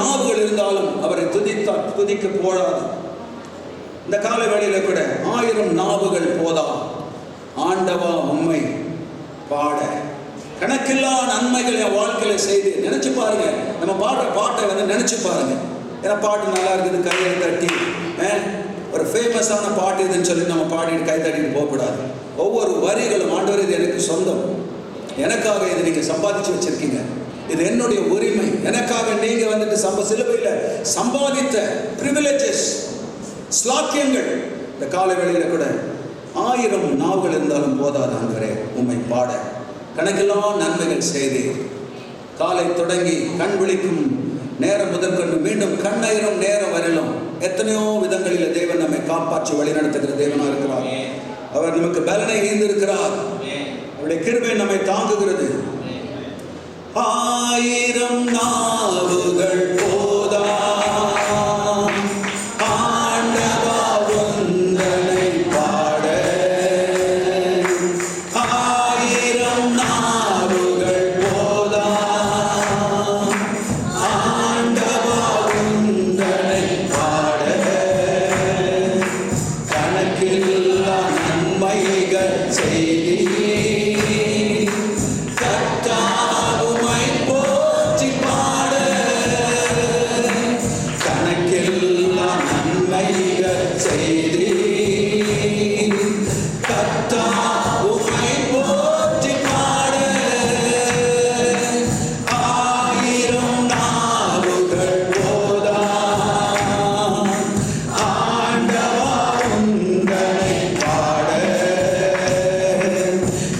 நாவுகள் இருந்தாலும் அவரை துதித்தால் துதிக்க போடாது இந்த கால வேளையில் கூட ஆயிரம் நாவுகள் போதா? ஆண்டவா உண்மை பாட. கணக்கில்லா நன்மைகள் என் வாழ்க்கையில செய்து நினைச்சு பாருங்க. நம்ம பாடுற பாட்டை வந்து நினைச்சு பாருங்க. ஏன்னா பாட்டு நல்லா இருக்குது கையை தட்டி. ஒரு ஃபேமஸான பாட்டு இதுன்னு சொல்லி நம்ம பாடிட்டு கை தட்டிட்டு போகக்கூடாது. ஒவ்வொரு வரிகளும் ஆண்டவர் இது எனக்கு சொந்தம். எனக்காக இதை நீங்கள் சம்பாதிச்சு வச்சுருக்கீங்க. இது என்னுடைய உரிமை. எனக்காக நீங்க வந்துட்டு சம்ப சிலுவையில் சம்பாதித்த ப்ரிவிலேஜஸ் ஸ்லாக்கியங்கள் இந்த கால வேளையில கூட ஆயிரம் நாவுகள் இருந்தாலும் போதாது ஆண்டவரே உம்மை பாட. கணக்கெல்லாம் நன்மைகள் செய்து. காலை தொடங்கி கண் விழிக்கும் நேரம் முதற்கொண்டு மீண்டும் கண்ணயிரும் நேரம் வரையிலும் எத்தனையோ விதங்களில் தேவன் நம்மை காப்பாற்றி வழிநடத்துகிற தேவனா இருக்கிறார். அவர் நமக்கு பலனை ஈந்திருக்கிறார் அவருடைய கிருபை நம்மை தாங்குகிறது. ஆயிரம் நாவுகள் போ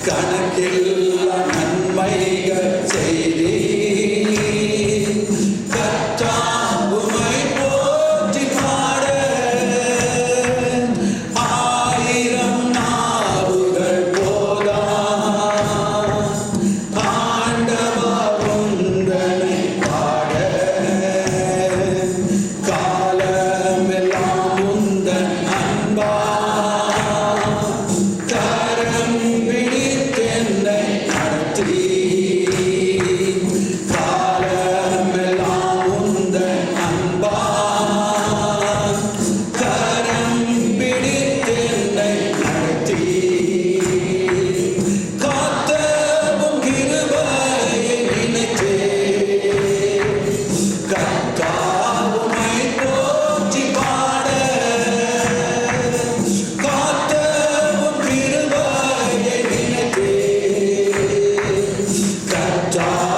God. dog.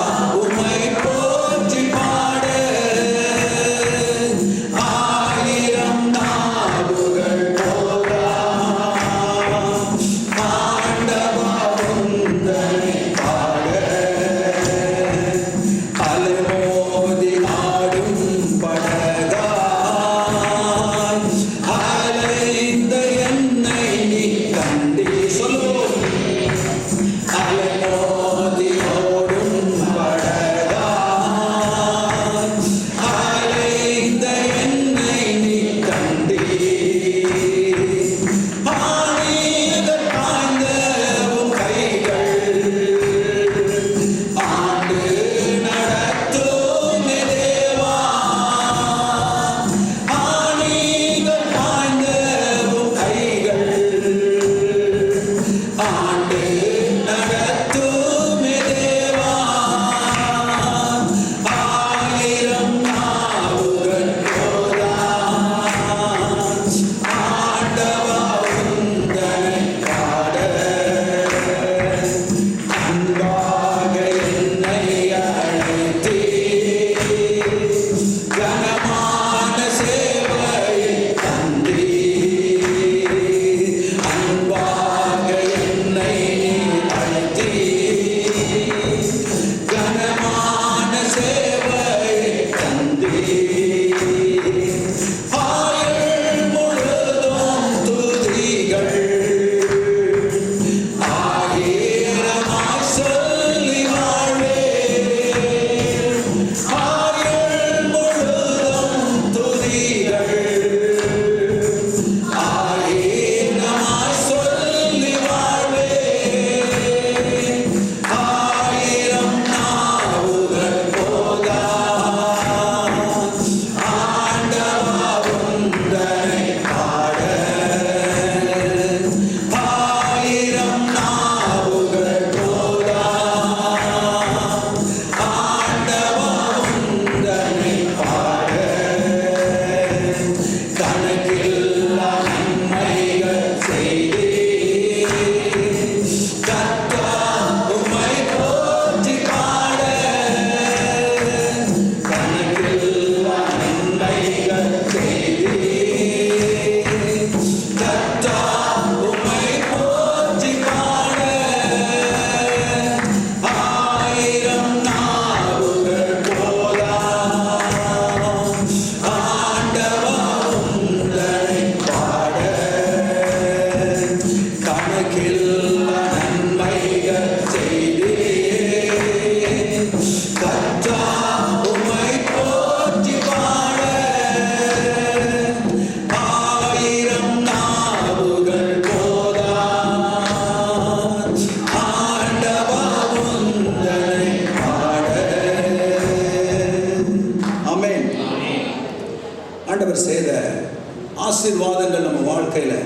ஆசீர்வாதங்கள் நம்ம வாழ்க்கையில்.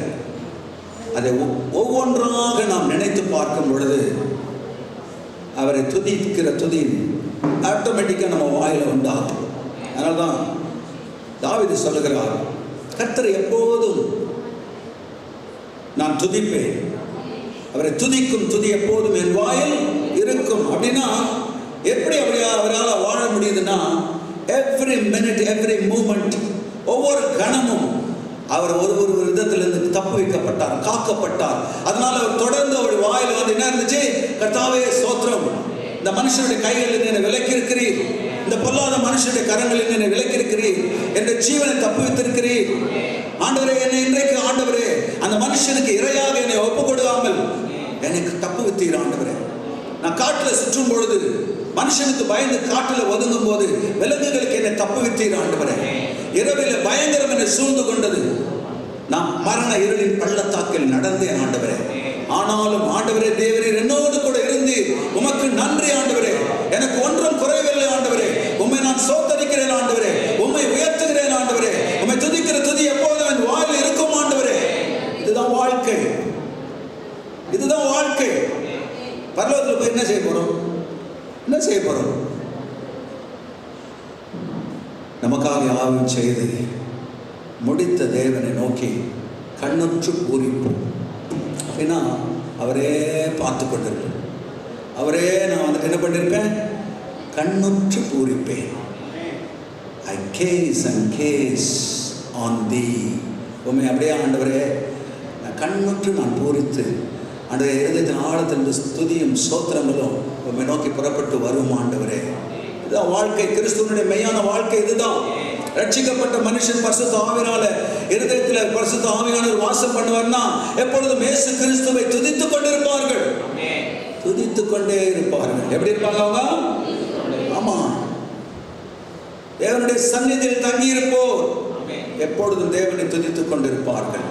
அதை ஒவ்- ஒவ்வொன்றாக நாம் நினைத்து பார்க்கும் பொழுது அவரை துதிக்கிற துதி ஆட்டோமேட்டிக்காக நம்ம வாயில் உண்டாகும் அதனால தான் தாவீது சொல்லுகிறார் கத்தர் எப்போதும் நான் துதிப்பேன். அவரை துதிக்கும் துதி எப்போதும் என் வாயில் இருக்கும். அப்படின்னா எப்படி அப்படி அவரால் வாழ முடியுதுன்னா எவ்ரி மினிட் எவ்ரி மூமெண்ட் ஒவ்வொரு கணமும் அவர் ஒரு ஒரு விதத்திலிருந்து தப்பு வைக்கப்பட்டார் காக்கப்பட்டார். அதனால அவர் தொடர்ந்து அவர் வாயில் வந்து என்ன இருந்துச்சு? கர்த்தாவே சோத்திரம் இந்த மனுஷனுடைய கைகளில் என்னை விலக்கியிருக்கிறீர். இந்த பொல்லாத மனுஷனுடைய கரங்களில் என்னை விலக்கியிருக்கிறீர். என்ற ஜீவனை தப்பு வைத்திருக்கிறீர். ஆண்டவரே என்னை இன்றைக்கு ஆண்டவரே அந்த மனுஷனுக்கு இரையாக என்னை ஒப்பு கொடுக்காமல் எனக்கு தப்பு வித்தீர் ஆண்டவரே. நான் காட்டில் சுற்றும் பொழுது மனுஷனுக்கு பயந்து காட்டில் ஒதுங்கும் போது விலங்குகளுக்கு என்னை தப்பு வித்தீர் ஆண்டவரே. இரவில் பயங்கரம் என்னை சூழ்ந்து கொண்டது. நான் மரண இருளின் பள்ளத்தாக்கில் நடந்தேன் ஆண்டவரே. ஆனாலும் ஆண்டவரே தேவரீர் என்னோடு கூட இருந்து உமக்கு நன்றி ஆண்டவரே. எனக்கு ஒன்றும் குறைவில்லை ஆண்டவரே. உம்மை நான் சோத்தரிக்கிறேன் ஆண்டவரே. உண்மை உயர்த்துகிறேன் ஆண்டவரே. உண்மை துதிக்கிற துதி எப்போதும் என் வாயில் இருக்கும் ஆண்டவரே. இதுதான் வாழ்க்கை. இதுதான் வாழ்க்கை. பரலோகத்தில் போய் என்ன செய்ய போறோம்? என்ன செய்ய போறோம்? நமக்காக யாவும் செய்து முடித்த தேவனை நோக்கி கண்ணுற்று பூரிப்போம் அப்படின்னா அவரே பார்த்து கொண்டிருப்பேன் அவரே நான் வந்துட்டு என்ன பண்ணியிருப்பேன் கண்ணுற்று பூரிப்பேன் I case and case on the உண்மை அப்படியே ஆண்டவரே கண்ணுற்று நான் பூரித்து ஆண்டவரே இருதயத்தின் ஆழத்தின் ஸ்துதியும் சோத்திரங்களும் உண்மை நோக்கி புறப்பட்டு வரும் ஆண்டவரே. இதுதான் வாழ்க்கை. கிறிஸ்துவனுடைய மெய்யான வாழ்க்கை இதுதான். ரட்சிக்கப்பட்ட மனுஷன் பரிசுத்த ஆவினால இருதயத்தில் பரிசுத்த ஆவியானவர் வாசம் பண்ணுவார்னா எப்பொழுதும் இயேசு கிறிஸ்துவை துதித்துக் கொண்டிருப்பார்கள். துதித்துக் கொண்டே இருப்பார்கள். எப்படி இருப்பாங்க அவங்க? ஆமா. தேவனுடைய சந்நிதியில் தங்கி இருப்போர் எப்பொழுதும் தேவனை துதித்துக் கொண்டிருப்பார்கள்.